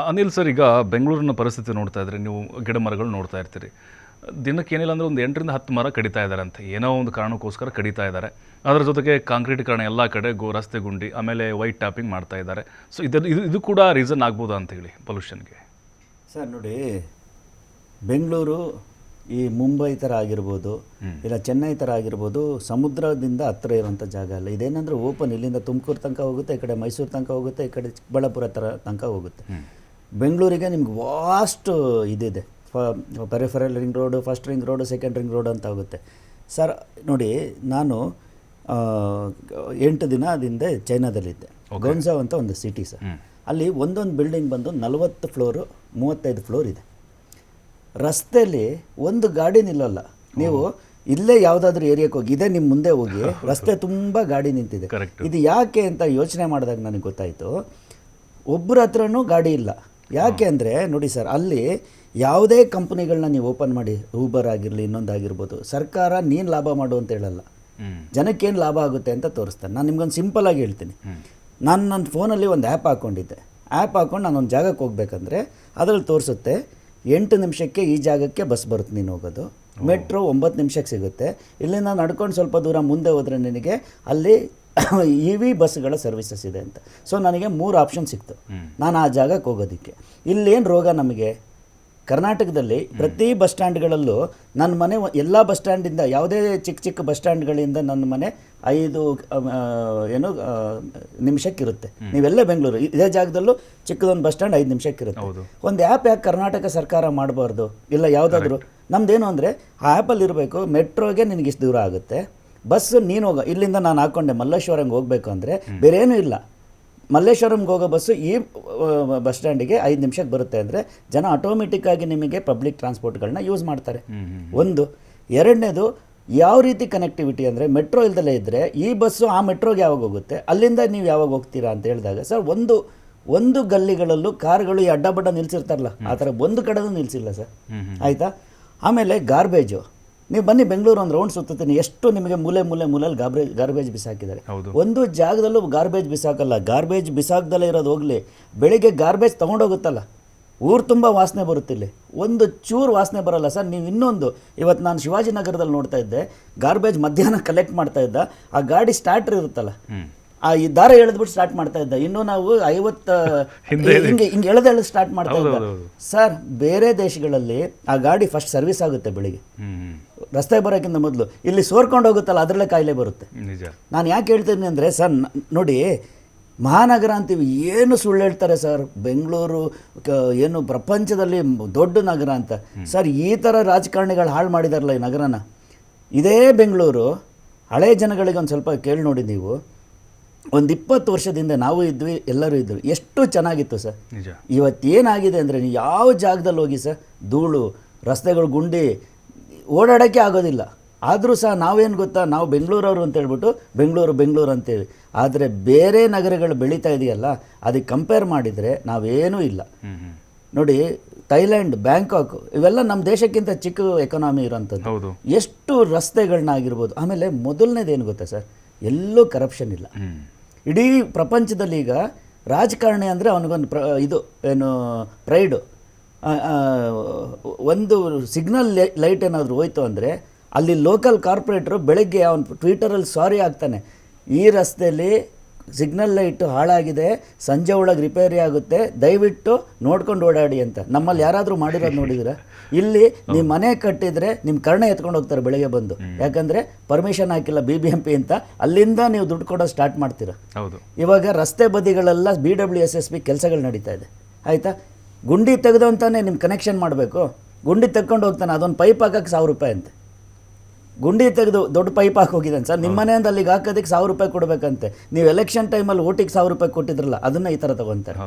Anil sir ಈಗ ಬೆಂಗಳೂರಿನ ಪರಿಸ್ಥಿತಿ ನೋಡ್ತಾ ಇದ್ರೆ ನೀವು ಗಿಡ ಮರಗಳು ನೋಡ್ತಾ ಇರ್ತೀರಿ. ದಿನಕ್ಕೆ ಏನಿಲ್ಲ ಅಂದರೆ ಒಂದು ಎಂಟರಿಂದ ಹತ್ತು ಮರ ಕಡಿತಾ ಇದ್ದಾರೆ ಅಂತ. ಏನೋ ಒಂದು ಕಾರಣಕ್ಕೋಸ್ಕರ ಕಡಿತಾ ಇದ್ದಾರೆ ಅದರ ಜೊತೆಗೆ ಕಾಂಕ್ರೀಟೀಕರಣ ಎಲ್ಲ ಕಡೆ ಗೋ ರಸ್ತೆ ಗುಂಡಿ ಆಮೇಲೆ ವೈಟ್ ಟ್ಯಾಪಿಂಗ್ ಮಾಡ್ತಾ ಇದ್ದಾರೆ ಸೊ ಇದು ಇದು ಇದು ಕೂಡ ರೀಸನ್ ಆಗ್ಬೋದಾ ಅಂತ ಹೇಳಿ ಪೊಲ್ಯೂಷನ್ಗೆ. ಸರ್ ನೋಡಿ ಬೆಂಗಳೂರು ಈ ಮುಂಬೈ ಥರ ಆಗಿರ್ಬೋದು ಇಲ್ಲ ಚೆನ್ನೈ ಥರ ಆಗಿರ್ಬೋದು ಸಮುದ್ರದಿಂದ ಹತ್ತಿರ ಇರುವಂಥ ಜಾಗ ಅಲ್ಲ. ಇದೇನಂದ್ರೆ ಓಪನ್ ಇಲ್ಲಿಂದ ತುಮಕೂರು ತನಕ ಹೋಗುತ್ತೆ ಈ ಕಡೆ ಮೈಸೂರು ತನಕ ಹೋಗುತ್ತೆ ಈ ಕಡೆ ಚಿಕ್ಕಬಳ್ಳಾಪುರ ಥರ ತನಕ ಹೋಗುತ್ತೆ. ಬೆಂಗಳೂರಿಗೆ ನಿಮ್ಗೆ ವಾಸ್ಟ್ ಇದಿದೆ. Peripheral ring road first ring road second ring road ಅಂತ ಆಗುತ್ತೆ ಸರ್ ನೋಡಿ ನಾನು ಎಂಟು ದಿನ ಅದಿಂದ ಚೈನಾದಲ್ಲಿದ್ದೆ. ಗೊಂಜಾವ್ ಅಂತ ಒಂದು ಸಿಟಿ ಸರ್ ಅಲ್ಲಿ ಒಂದೊಂದು ಬಿಲ್ಡಿಂಗ್ ಬಂದು ನಲವತ್ತು ಫ್ಲೋರು ಮೂವತ್ತೈದು ಫ್ಲೋರ್ ಇದೆ. ರಸ್ತೆಯಲ್ಲಿ ಒಂದು ಗಾಡಿ ನಿಲ್ಲಲ್ಲ. ನೀವು ಇಲ್ಲೇ ಯಾವುದಾದ್ರೂ ಏರಿಯಾಕ್ಕೆ ಹೋಗಿ ಇದೇ ನಿಮ್ಮ ಮುಂದೆ ಹೋಗಿ ರಸ್ತೆ ತುಂಬ ಗಾಡಿ ನಿಂತಿದೆ. ಇದು ಯಾಕೆ ಅಂತ ಯೋಚನೆ ಮಾಡಿದಾಗ ನನಗೆ ಗೊತ್ತಾಯಿತು. ಒಬ್ಬರ ಹತ್ರನೂ ಗಾಡಿ ಇಲ್ಲ. ಯಾಕೆ ಅಂದರೆ ನೋಡಿ ಸರ್ ಅಲ್ಲಿ ಯಾವುದೇ ಕಂಪ್ನಿಗಳನ್ನ ನೀವು ಓಪನ್ ಮಾಡಿ ಊಬರ್ ಆಗಿರಲಿ ಇನ್ನೊಂದಾಗಿರ್ಬೋದು ಸರ್ಕಾರ ನೀನು ಲಾಭ ಮಾಡು ಅಂತ ಹೇಳಲ್ಲ. ಜನಕ್ಕೇನು ಲಾಭ ಆಗುತ್ತೆ ಅಂತ ತೋರಿಸ್ತಾನೆ. ನಾನು ನಿಮ್ಗೊಂದು ಸಿಂಪಲಾಗಿ ಹೇಳ್ತೀನಿ. ನಾನು ನನ್ನ ಫೋನಲ್ಲಿ ಒಂದು ಆ್ಯಪ್ ಹಾಕ್ಕೊಂಡಿದ್ದೆ ಆ್ಯಪ್ ಹಾಕ್ಕೊಂಡು ನಾನು ಒಂದು ಜಾಗಕ್ಕೆ ಹೋಗ್ಬೇಕಂದ್ರೆ ಅದರಲ್ಲಿ ತೋರಿಸುತ್ತೆ ಎಂಟು ನಿಮಿಷಕ್ಕೆ ಈ ಜಾಗಕ್ಕೆ ಬಸ್ ಬರುತ್ತೆ ನೀನು ಹೋಗೋದು. ಮೆಟ್ರೋ ಒಂಬತ್ತು ನಿಮಿಷಕ್ಕೆ ಸಿಗುತ್ತೆ. ಇಲ್ಲಿಂದ ನಡ್ಕೊಂಡು ಸ್ವಲ್ಪ ದೂರ ಮುಂದೆ ಹೋದರೆ ನಿನಗೆ ಅಲ್ಲಿ ಇ ವಿ ಬಸ್ಗಳ ಸರ್ವಿಸಸ್ ಇದೆ ಅಂತ. ಸೊ ನನಗೆ ಮೂರು ಆಪ್ಷನ್ ಸಿಕ್ತು. ನಾನು ಆ ಜಾಗಕ್ಕೆ ಹೋಗೋದಕ್ಕೆ. ಇಲ್ಲೇನು ರೋಗ ನಮಗೆ? ಕರ್ನಾಟಕದಲ್ಲಿ ಪ್ರತಿ ಬಸ್ ಸ್ಟ್ಯಾಂಡ್ಗಳಲ್ಲೂ ನನ್ನ ಮನೆ ಎಲ್ಲ ಬಸ್ ಸ್ಟ್ಯಾಂಡಿಂದ ಯಾವುದೇ ಚಿಕ್ಕ ಚಿಕ್ಕ ಬಸ್ ಸ್ಟ್ಯಾಂಡ್ಗಳಿಂದ ನನ್ನ ಮನೆ ಐದು ಏನು ನಿಮಿಷಕ್ಕಿರುತ್ತೆ. ನೀವೆಲ್ಲ ಬೆಂಗಳೂರು ಇದೇ ಜಾಗದಲ್ಲೂ ಚಿಕ್ಕದೊಂದು ಬಸ್ ಸ್ಟ್ಯಾಂಡ್ ಐದು ನಿಮಿಷಕ್ಕಿರುತ್ತೆ. ಒಂದು ಆ್ಯಪ್ ಯಾಕೆ ಕರ್ನಾಟಕ ಸರ್ಕಾರ ಮಾಡಬಾರ್ದು? ಇಲ್ಲ ಯಾವುದಾದ್ರೂ? ನಮ್ದೇನು ಅಂದರೆ ಆ ಆ್ಯಪಲ್ಲಿ ಇರಬೇಕು ಮೆಟ್ರೋಗೆ ನಿನಗೆ ಇಷ್ಟು ದೂರ ಆಗುತ್ತೆ. ಬಸ್ಸು ನೀನು ಹೋಗೋ ಇಲ್ಲಿಂದ ನಾನು ಹಾಕೊಂಡೆ ಮಲ್ಲೇಶ್ವರಂಗೆ ಹೋಗಬೇಕು ಅಂದರೆ ಬೇರೆ ಏನೂ ಇಲ್ಲ. ಮಲ್ಲೇಶ್ವರಂಗೆ ಹೋಗೋ ಬಸ್ಸು ಈ ಬಸ್ ಸ್ಟ್ಯಾಂಡಿಗೆ ಐದು ನಿಮಿಷಕ್ಕೆ ಬರುತ್ತೆ ಅಂದರೆ ಜನ ಆಟೋಮೆಟಿಕ್ ಆಗಿ ನಿಮಗೆ ಪಬ್ಲಿಕ್ ಟ್ರಾನ್ಸ್ಪೋರ್ಟ್ಗಳನ್ನ ಯೂಸ್ ಮಾಡ್ತಾರೆ. ಒಂದು. ಎರಡನೇದು ಯಾವ ರೀತಿ ಕನೆಕ್ಟಿವಿಟಿ ಅಂದರೆ ಮೆಟ್ರೋ ಇಲ್ದಲೇ ಇದ್ದರೆ ಈ ಬಸ್ಸು ಆ ಮೆಟ್ರೋಗೆ ಯಾವಾಗ ಹೋಗುತ್ತೆ? ಅಲ್ಲಿಂದ ನೀವು ಯಾವಾಗ ಹೋಗ್ತೀರಾ ಅಂತ ಹೇಳಿದಾಗ ಸರ್ ಒಂದು ಒಂದು ಗಲ್ಲಿಗಳಲ್ಲೂ ಕಾರ್ಗಳು ಈ ಅಡ್ಡ ಬಡ್ಡ ನಿಲ್ಸಿರ್ತಾರಲ್ಲ ಆ ಥರ ಒಂದು ಕಡೆನೂ ನಿಲ್ಸಿಲ್ಲ ಸರ್ ಆಯಿತಾ? ಆಮೇಲೆ ಗಾರ್ಬೇಜು ನೀವು ಬನ್ನಿ ಬೆಂಗಳೂರು ಒಂದು ರೌಂಡ್ ಸುತ್ತೀನಿ ಎಷ್ಟು ನಿಮಗೆ ಮೂಲೆ ಮೂಲೆ ಮೂಲೆಯಲ್ಲಿ ಗಾರ್ಬೇಜ್ ಗಾರ್ಬೇಜ್ ಬಿಸಾಕಿದ್ದಾರೆ. ಒಂದು ಜಾಗದಲ್ಲೂ ಗಾರ್ಬೇಜ್ ಬಿಸಾಕಲ್ಲ. ಗಾರ್ಬೇಜ್ ಬಿಸಾಕ್ದಲ್ಲೇ ಇರೋದು ಹೋಗಲಿ. ಬೆಳಿಗ್ಗೆ ಗಾರ್ಬೇಜ್ ತೊಗೊಂಡೋಗುತ್ತಲ್ಲ. ಊರು ತುಂಬ ವಾಸನೆ ಬರುತ್ತೆ ಇಲ್ಲಿ. ಒಂದು ಚೂರು ವಾಸನೆ ಬರಲ್ಲ ಸರ್. ನೀವು ಇನ್ನೊಂದು ಇವತ್ತು ನಾನು ಶಿವಾಜಿನಗರದಲ್ಲಿ ನೋಡ್ತಾ ಇದ್ದೆ. ಗಾರ್ಬೇಜ್ ಮಧ್ಯಾಹ್ನ ಕಲೆಕ್ಟ್ ಮಾಡ್ತಾ ಇದ್ದ. ಆ ಗಾಡಿ ಸ್ಟಾರ್ಟರ್ ಇರುತ್ತಲ್ಲ. ಆ ಈ ದಾರ ಎಳೆದ್ಬಿಟ್ಟು ಸ್ಟಾರ್ಟ್ ಮಾಡ್ತಾ ಇದ್ದ. ಇನ್ನು ನಾವು ಐವತ್ತು ಹಿಂಗೆ ಹಿಂಗೆ ಎಳೆದ ಎಳೆದು ಸ್ಟಾರ್ಟ್ ಮಾಡ್ತಾ ಇದ್ದ. ಸರ್ ಬೇರೆ ದೇಶಗಳಲ್ಲಿ ಆ ಗಾಡಿ ಫಸ್ಟ್ ಸರ್ವಿಸ್ ಆಗುತ್ತೆ ಬೆಳಿಗ್ಗೆ. ರಸ್ತೆ ಬರೋಕ್ಕಿಂತ ಮೊದಲು. ಇಲ್ಲಿ ಸೋರ್ಕೊಂಡು ಹೋಗುತ್ತಲ್ಲ ಅದರಲ್ಲೇ ಕಾಯಿಲೆ ಬರುತ್ತೆ. ನಿಜ. ನಾನು ಯಾಕೆ ಹೇಳ್ತೀನಿ ಅಂದರೆ ಸರ್ ನೋಡಿ ಮಹಾನಗರ ಅಂತೀವಿ ಏನು ಸುಳ್ಳು ಹೇಳ್ತಾರೆ ಸರ್? ಬೆಂಗಳೂರು ಏನು ಪ್ರಪಂಚದಲ್ಲಿ ದೊಡ್ಡ ನಗರ ಅಂತ. ಸರ್ ಈ ಥರ ರಾಜಕಾರಣಿಗಳು ಹಾಳು ಮಾಡಿದಾರಲ್ಲ ಈ ನಗರನ? ಇದೇ ಬೆಂಗಳೂರು ಹಳೆ ಜನಗಳಿಗೆ ಒಂದು ಸ್ವಲ್ಪ ಕೇಳಿ ನೋಡಿ ನೀವು. ಒಂದು ಇಪ್ಪತ್ತು ವರ್ಷದಿಂದ ನಾವು ಇದ್ವಿ ಎಲ್ಲರೂ ಇದ್ವಿ. ಎಷ್ಟು ಚೆನ್ನಾಗಿತ್ತು ಸರ್. ಇವತ್ತೇನಾಗಿದೆ ಅಂದರೆ ನೀವು ಯಾವ ಜಾಗದಲ್ಲಿ ಹೋಗಿ ಸರ್ ಧೂಳು ರಸ್ತೆಗಳು ಗುಂಡಿ ಓಡಾಡೋಕ್ಕೆ ಆಗೋದಿಲ್ಲ. ಆದರೂ ಸಹ ನಾವೇನು ಗೊತ್ತಾ? ನಾವು ಬೆಂಗಳೂರವರು ಅಂತ ಹೇಳ್ಬಿಟ್ಟು ಬೆಂಗಳೂರು ಬೆಂಗಳೂರು ಅಂತೇಳಿ. ಆದರೆ ಬೇರೆ ನಗರಗಳು ಬೆಳೀತಾ ಇದೆಯಲ್ಲ ಅದಕ್ಕೆ ಕಂಪೇರ್ ಮಾಡಿದರೆ ನಾವೇನೂ ಇಲ್ಲ. ನೋಡಿ ಥೈಲ್ಯಾಂಡ್ ಬ್ಯಾಂಕಾಕ್ ಇವೆಲ್ಲ ನಮ್ಮ ದೇಶಕ್ಕಿಂತ ಚಿಕ್ಕ ಎಕನಾಮಿ ಇರೋಂಥದ್ದು. ಎಷ್ಟು ರಸ್ತೆಗಳನ್ನ ಆಗಿರ್ಬೋದು ಆಮೇಲೆ ಮೊದಲನೇದೇನು ಗೊತ್ತಾ ಸರ್? ಎಲ್ಲೂ ಕರಪ್ಷನ್ ಇಲ್ಲ. ಇಡೀ ಪ್ರಪಂಚದಲ್ಲಿ ಈಗ ರಾಜಕಾರಣಿ ಅಂದರೆ ಅವನಿಗೊಂದು ಪ್ರ ಇದು ಏನು ಪ್ರೈಡು ಒಂದು ಸಿಗ್ನಲ್ ಲೈಟ್ ಏನಾದರೂ ಹೋಯ್ತು ಅಂದರೆ ಅಲ್ಲಿ ಲೋಕಲ್ ಕಾರ್ಪೊರೇಟ್ರು ಬೆಳಗ್ಗೆ ಅವನು ಟ್ವಿಟರಲ್ಲಿ ಸಾರಿ ಆಗ್ತಾನೆ. ಈ ರಸ್ತೆಯಲ್ಲಿ ಸಿಗ್ನಲ್ ಲೈಟು ಹಾಳಾಗಿದೆ ಸಂಜೆ ಒಳಗೆ ರಿಪೇರಿ ಆಗುತ್ತೆ ದಯವಿಟ್ಟು ನೋಡ್ಕೊಂಡು ಓಡಾಡಿ ಅಂತ. ನಮ್ಮಲ್ಲಿ ಯಾರಾದರೂ ಮಾಡಿರೋದು ನೋಡಿದ್ರೆ? ಇಲ್ಲಿ ನಿಮ್ಮ ಮನೆ ಕಟ್ಟಿದರೆ ನಿಮ್ಮ ಕರ್ಣ ಎತ್ಕೊಂಡು ಹೋಗ್ತಾರೆ ಬೆಳಗ್ಗೆ ಬಂದು. ಯಾಕಂದರೆ ಪರ್ಮಿಷನ್ ಹಾಕಿಲ್ಲ ಬಿ ಬಿ ಎಂ ಪಿ ಅಂತ. ಅಲ್ಲಿಂದ ನೀವು ದುಡ್ಡು ಕೊಡೋದು ಸ್ಟಾರ್ಟ್ ಮಾಡ್ತೀರ. ಹೌದು. ಇವಾಗ ರಸ್ತೆ ಬದಿಗಳೆಲ್ಲ B W S S B ಕೆಲಸಗಳು ನಡೀತಾ ಇದೆ. ಆಯಿತಾ? ಗುಂಡಿ ತೆಗೆದು ಅಂತಾನೆ ನಿಮ್ಮ ಕನೆಕ್ಷನ್ ಮಾಡಬೇಕು. ಗುಂಡಿ ತೆಕ್ಕೊಂಡು ಹೋಗ್ತಾನೆ ಅದೊಂದು ಪೈಪ್ ಹಾಕಕ್ಕೆ ಸಾವಿರ ರೂಪಾಯಿ ಅಂತೆ. ಗುಂಡಿ ತೆಗೆದು ದೊಡ್ಡ ಪೈಪ್ ಹಾಕಿ ಹೋಗಿದ್ದಾನೆ ಸರ್. ನಿಮ್ಮ ಮನೆಯಿಂದ ಅಲ್ಲಿಗೆ ಹಾಕೋದಕ್ಕೆ ಸಾವಿರ ರೂಪಾಯಿ ಕೊಡಬೇಕಂತೆ. ನೀವು ಎಲೆಕ್ಷನ್ ಟೈಮಲ್ಲಿ ಓಟಿಗೆ ಸಾವಿರ ರೂಪಾಯಿ ಕೊಟ್ಟಿದ್ರಲ್ಲ ಅದನ್ನು ಈ ಥರ ತಗೊತಾರೆ.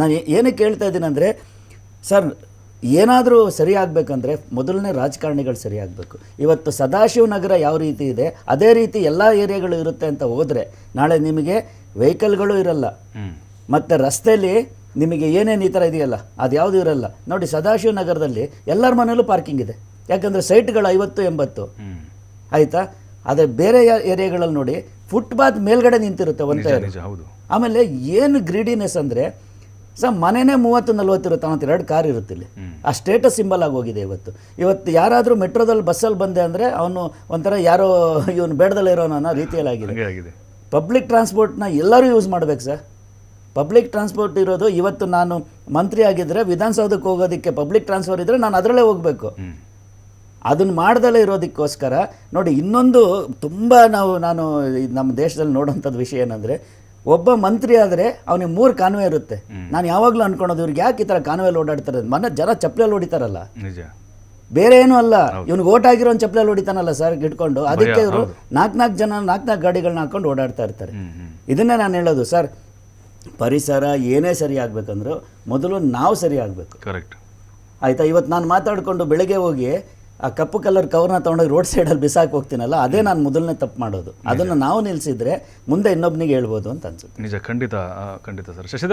ನಾನು ಏನಕ್ಕೆ ಹೇಳ್ತಾ ಇದ್ದೀನಿ ಅಂದರೆ ಸರ್ ಏನಾದರೂ ಸರಿ ಆಗಬೇಕಂದ್ರೆ ಮೊದಲನೇ ರಾಜಕಾರಣಿಗಳು ಸರಿ ಆಗಬೇಕು. ಇವತ್ತು ಸದಾಶಿವ ನಗರ ಯಾವ ರೀತಿ ಇದೆ ಅದೇ ರೀತಿ ಎಲ್ಲ ಏರಿಯಾಗಳು ಇರುತ್ತೆ ಅಂತ ಹೋದರೆ ನಾಳೆ ನಿಮಗೆ ವೆಹಿಕಲ್ಗಳು ಇರಲ್ಲ. ಮತ್ತು ರಸ್ತೆಯಲ್ಲಿ ನಿಮಗೆ ಏನೇನು ಈ ಥರ ಇದೆಯಲ್ಲ ಅದು ಯಾವುದು ಇರಲ್ಲ. ನೋಡಿ ಸದಾಶಿವ ನಗರದಲ್ಲಿ ಎಲ್ಲರ ಮನೆಯಲ್ಲೂ ಪಾರ್ಕಿಂಗ್ ಇದೆ. ಯಾಕಂದರೆ ಸೈಟ್ಗಳು ಐವತ್ತು ಎಂಬತ್ತು. ಆಯಿತಾ? ಆದರೆ ಬೇರೆ ಏರಿಯಾಗಳಲ್ಲಿ ನೋಡಿ ಫುಟ್ಪಾತ್ ಮೇಲ್ಗಡೆ ನಿಂತಿರುತ್ತೆ ಒಂದು ಹೌದು. ಆಮೇಲೆ ಏನು ಗ್ರೀಡಿನೆಸ್ ಅಂದರೆ ಸರ್ ಮನೆನೇ ಮೂವತ್ತು ನಲ್ವತ್ತು ಇರುತ್ತೆ ಅಂತ ಎರಡು ಕಾರ್ ಇರುತ್ತೆ ಇಲ್ಲಿ. ಆ ಸ್ಟೇಟಸ್ ಸಿಂಬಲ್ ಆಗಿ ಹೋಗಿದೆ ಇವತ್ತು. ಇವತ್ತು ಯಾರಾದರೂ ಮೆಟ್ರೋದಲ್ಲಿ ಬಸ್ಸಲ್ಲಿ ಬಂದೆ ಅಂದರೆ ಅವನು ಒಂಥರ ಯಾರೋ ಇವನು ಬೇಡದಲ್ಲೇ ಇರೋನು ಅನ್ನೋ ರೀತಿಯಲ್ಲಿ ಆಗಿದೆ. ಆಗಿದೆ. ಪಬ್ಲಿಕ್ ಟ್ರಾನ್ಸ್ಪೋರ್ಟ್ನ ಎಲ್ಲರೂ ಯೂಸ್ ಮಾಡ್ಬೇಕು ಸರ್ ಪಬ್ಲಿಕ್ ಟ್ರಾನ್ಸ್ಪೋರ್ಟ್ ಇರೋದು ಇವತ್ತು ನಾನು ಮಂತ್ರಿ ಆಗಿದ್ದರೆ ವಿಧಾನಸೌಧಕ್ಕೆ ಹೋಗೋದಕ್ಕೆ ಪಬ್ಲಿಕ್ ಟ್ರಾನ್ಸ್ಫರ್ ಇದ್ದರೆ ನಾನು ಅದರಲ್ಲೇ ಹೋಗಬೇಕು. ಅದನ್ನು ಮಾಡ್ದಲೇ ಇರೋದಕ್ಕೋಸ್ಕರ ನೋಡಿ ಇನ್ನೊಂದು ತುಂಬ ನಾವು ನಾನು ನಮ್ಮ ದೇಶದಲ್ಲಿ ನೋಡೋಂಥದ್ದು ವಿಷಯ ಏನಂದರೆ ಒಬ್ಬ ಮಂತ್ರಿ ಆದರೆ ಅವನಿಗೆ ಮೂರು ಕಾನ್ವೆ ಇರುತ್ತೆ. ನಾನು ಯಾವಾಗಲೂ ಅನ್ಕೊಳೋದು ಇವ್ರಿಗೆ ಯಾಕೆ ಈ ಥರ ಕಾನ್ವೆಲ್ಲಿ ಓಡಾಡ್ತಾರೆ ಮನೆ ಜನ ಚಪ್ಪಲಲ್ಲಿ ಹೊಡಿತಾರಲ್ಲ. ಬೇರೆ ಏನೂ ಅಲ್ಲ. ಇವ್ನಿಗೆ ಓಟ್ ಆಗಿರೋ ಒಂದು ಚಪ್ಪಲಲ್ಲಿ ಹೊಡಿತಾನಲ್ಲ ಸರ್ ಇಟ್ಕೊಂಡು. ಅದಕ್ಕೆ ಇವರು ನಾಲ್ಕು ನಾಲ್ಕು ಜನ ನಾಲ್ಕು ನಾಲ್ಕು ಗಾಡಿಗಳನ್ನ ಹಾಕೊಂಡು ಓಡಾಡ್ತಾ ಇರ್ತಾರೆ. ಇದನ್ನೇ ನಾನು ಹೇಳೋದು. ಸರ್ ಪರಿಸರ ಏನೇ ಸರಿ ಆಗಬೇಕಂದ್ರೂ ಮೊದಲು ನಾವು ಸರಿ ಆಗಬೇಕು. ಕರೆಕ್ಟ್ ಆಯಿತಾ? ಇವತ್ತು ನಾನು ಮಾತಾಡಿಕೊಂಡು ಬೆಳಗ್ಗೆ ಹೋಗಿ ಆ ಕಪ್ಪು ಕಲರ್ ಕವರ್ನ ತೊಗೊಂಡೋಗಿ ರೋಡ್ ಸೈಡಲ್ಲಿ ಬಿಸಾಕಿ ಹೋಗ್ತೀನಲ್ಲ ಅದೇ ನಾನು ಮೊದಲನೇ ತಪ್ಪು ಮಾಡೋದು. ಅದನ್ನು ನಾವು ನಿಲ್ಲಿಸಿದ್ರೆ ಮುಂದೆ ಇನ್ನೊಬ್ಬನಿಗೆ ಹೇಳ್ಬೋದು ಅಂತ ಅನ್ಸುತ್ತೆ. ನಿಜ ಖಂಡಿತ ಖಂಡಿತ ಸರ್. ಶಶಿಧರ್